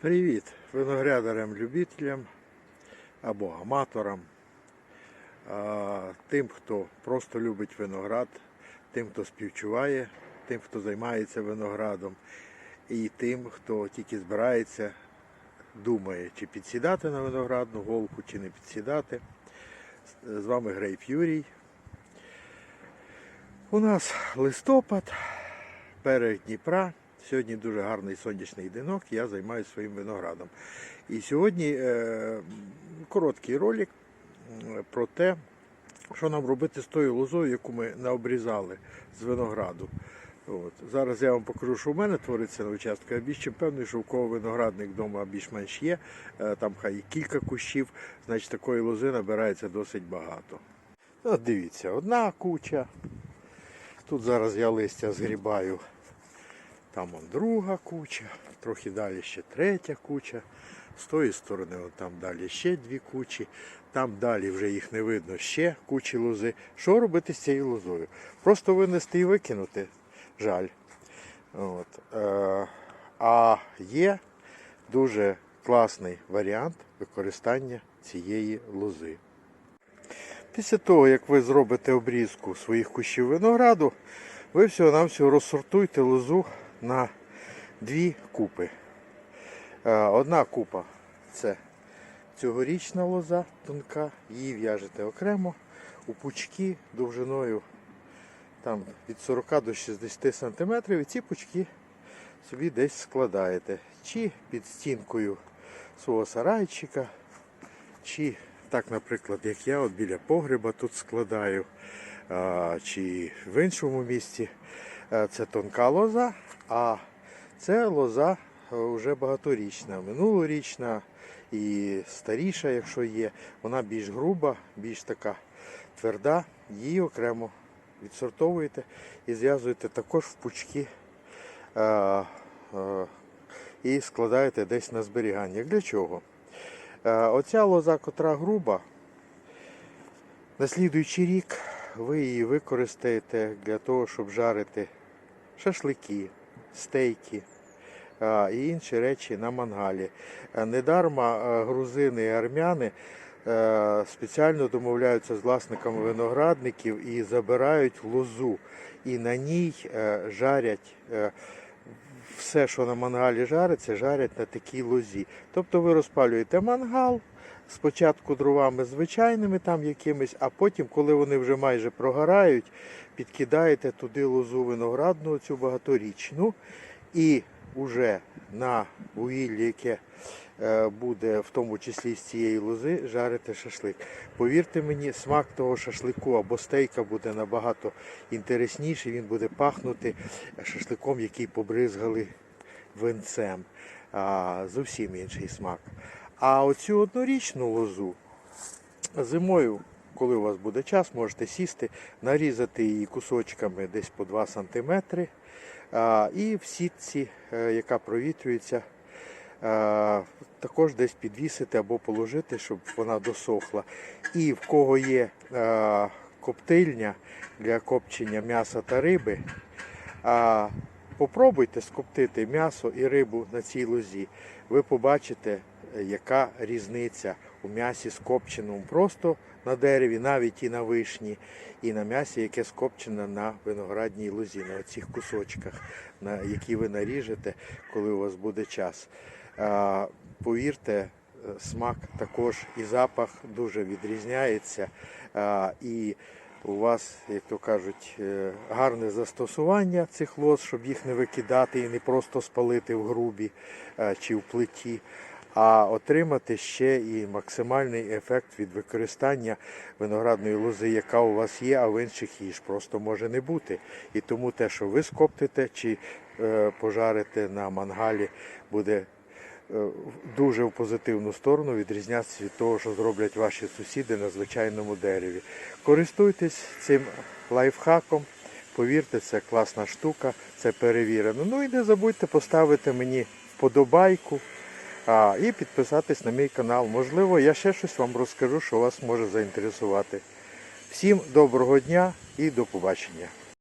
Привіт виноградарям-любителям або аматорам, тим, хто просто любить виноград, тим, хто співчуває, тим, хто займається виноградом, і тим, хто тільки збирається, думає, чи підсідати на виноградну голку, чи не підсідати. З вами Грейп Юрій. У нас листопад, берег Дніпра. Сьогодні дуже гарний сонячний денок, я займаюся своїм виноградом. І сьогодні е, короткий ролик про те, що нам робити з тою лозою, яку ми наобрізали з винограду. От. Зараз я вам покажу, що в мене твориться на участку. Я більш чим певний, що у кого виноградник вдома більш-менш є, е, там хай кілька кущів, значить такої лози набирається досить багато. От дивіться, одна куча. Тут зараз я листя згрібаю. Там он друга куча, трохи далі ще третя куча. З тої сторони он там далі ще дві кучі. Там далі вже їх не видно ще кучі лози. Що робити з цією лозою? Просто винести і викинути. Жаль. От. Е, а є дуже класний варіант використання цієї лози. Після того, як ви зробите обрізку своїх кущів винограду, ви всього-навсього розсортуйте лозу на дві купи. Е, Одна купа це цьогорічна лоза тонка, її в'яжете окремо у пучки довжиною там, від 40 до 60 см. І ці пучки собі десь складаєте. Чи під стінкою свого сарайчика, чи так, наприклад, як я от біля погреба тут складаю, чи в іншому місці. Е, Це тонка лоза, а це лоза е, вже багаторічна, минулорічна і старіша, якщо є. Вона більш груба, більш така тверда. Її окремо відсортовуєте і зв'язуєте також в пучки е, і складаєте десь на зберігання. Для чого? Оця лоза, котра груба, на слідуючий рік ви її використаєте для того, щоб жарити шашлики, стейки і інші речі на мангалі. Е, Недарма е, грузини і армяни е, спеціально домовляються з власниками виноградників і забирають лозу. І на ній жарять все, що на мангалі жариться, жарять на такій лозі. Тобто ви розпалюєте мангал, спочатку дровами звичайними там якимись, а потім, коли вони вже майже прогорають, підкидаєте туди лозу виноградну, цю багаторічну, і вже на вугіллі, яке е, буде в тому числі з цієї лози, жарите шашлик. Повірте мені, смак того шашлику або стейка буде набагато інтересніший, він буде пахнути шашликом, який побризгали винцем. Зовсім інший смак. А оцю однорічну лозу зимою, коли у вас буде час, можете сісти, нарізати її кусочками десь по 2 см. І в сітці, е, яка провітрюється, також десь підвісити або положити, щоб вона досохла. І в кого є коптильня для копчення м'яса та риби, попробуйте скоптити м'ясо і рибу на цій лозі. Ви побачите, е, яка різниця у м'ясі скопченому просто на дереві, навіть і на вишні, і на м'ясі, яке скопчене на виноградній лозі, на цих кусочках, на які ви наріжете, коли у вас буде час. Повірте, е, смак також і запах дуже відрізняється. У вас, як то кажуть, е, гарне застосування цих лоз, щоб їх не викидати і не просто спалити в грубі е, чи в плиті, а отримати ще і максимальний ефект від використання виноградної лози, яка у вас є, а в інших її ж просто може не бути. І тому те, що ви скоптите чи е, пожарите на мангалі, буде дуже в позитивну сторону відрізнятися від того, що зроблять ваші сусіди на звичайному дереві. Користуйтесь цим лайфхаком. Повірте, це класна штука, це перевірено. Ну і не забудьте поставити мені вподобайку а, і підписатись на мій канал. Можливо, я ще щось вам розкажу, що вас може заінтересувати. Всім доброго дня і до побачення.